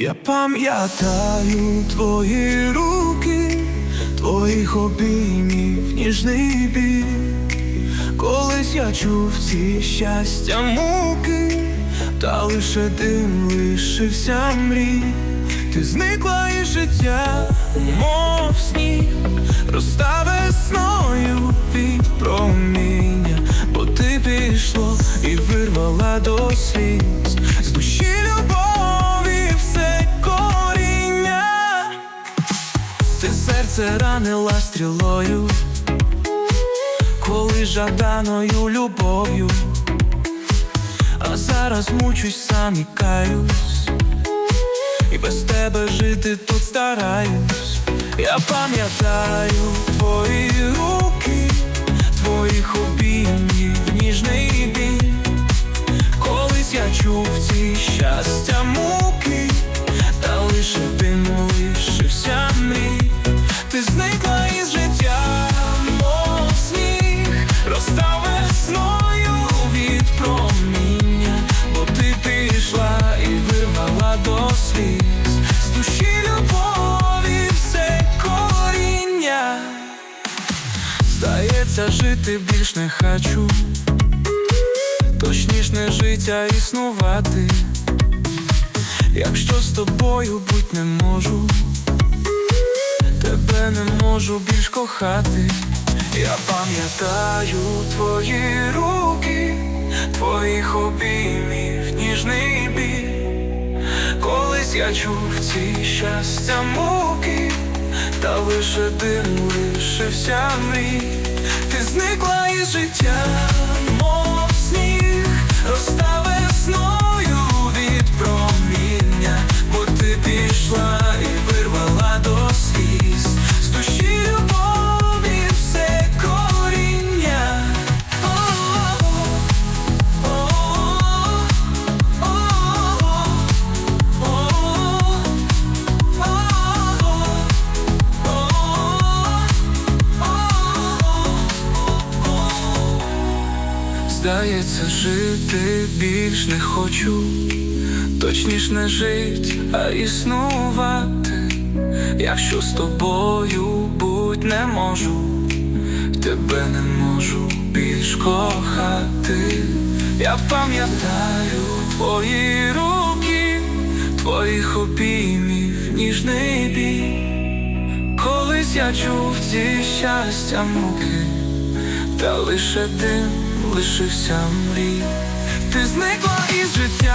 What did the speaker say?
Я пам'ятаю твої руки, твоїх обіймів ніжний біль. Колись я чув ці щастя муки, та лише дим лишився мрій. Ти зникла із життя, мов сніг, розстав весною від проміння, бо ти пішло і вирвала до сліз серце ранила стрілою, коли жаданою любов'ю, а зараз мучусь сам і каюсь, і без тебе жити тут стараюсь. Я пам'ятаю твої руки, твоїх обіймів ніжний до сліз з душі любові все коріння. Здається, жити більш не хочу. Точніш не життя існувати, якщо з тобою буть не можу, тебе не можу більш кохати. Я пам'ятаю твої руки, твоїх обіймів ніжний біль. Колись я чув ці щастя муки, та лише дим лишився мрій. Ти зникла із життя, Здається, жити більш не хочу, точніш не жить, а існувати. Якщо з тобою будь не можу, тебе не можу більш кохати. Я пам'ятаю твої руки, твоїх обіймів ніжний бій. Колись я чув ці щастя муки, та лише дим лишився мрій. Ти зникла із життя,